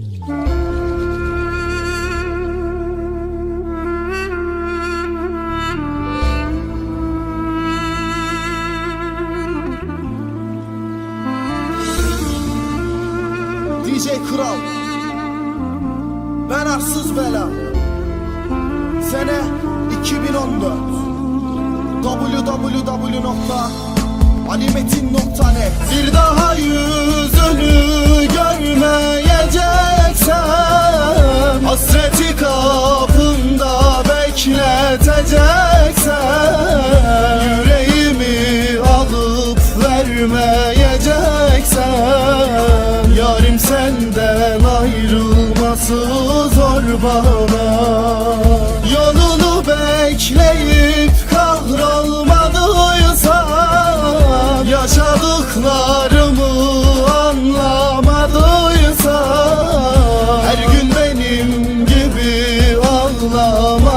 DJ Kral. Ben Arsız Bela. Sene 2014 www.alimetin.net Bir daha yüzünü vermeyeceksen Yarim senden ayrılması zor bana. Yolunu bekleyip kahrolmadıysan Yaşadıklarımı anlamadıysan Her gün benim gibi ağlamadıysan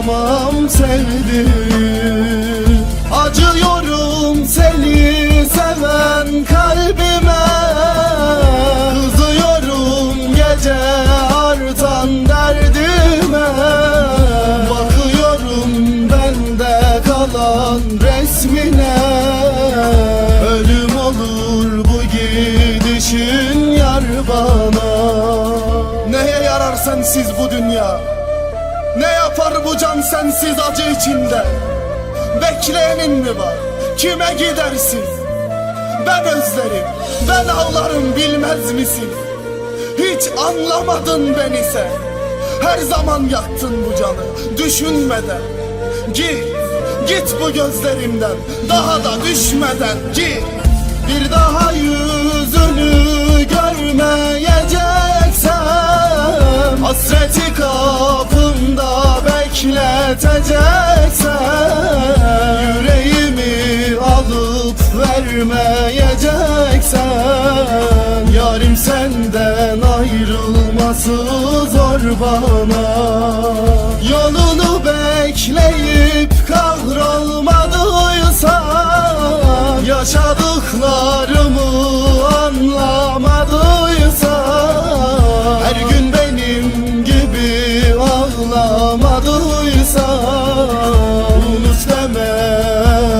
unutamam sevdim. Acıyorum seni seven kalbime. Kızıyorum gece artan derdime. Bakıyorum bende kalan resmine. Ölüm olur bu gidişin yar bana. Neye yarar sensiz bu dünya yapar bu can sensiz acı içinde. Bekleyenin mi var? Kime gidersin? Ben özlerim. Ben ağlarım bilmez misin? Hiç anlamadın beni sen. Her zaman yaktın bu canı düşünmeden. Git git bu gözlerimden Daha da düşmeden. Git Bir daha senden ayrılması zor bana. Yolunu bekleyip kahrolmadıysan Yaşadıklarımı anlamadıysan Her gün benim gibi ağlamadıysan Unut deme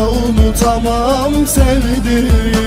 unutamam sevdiğim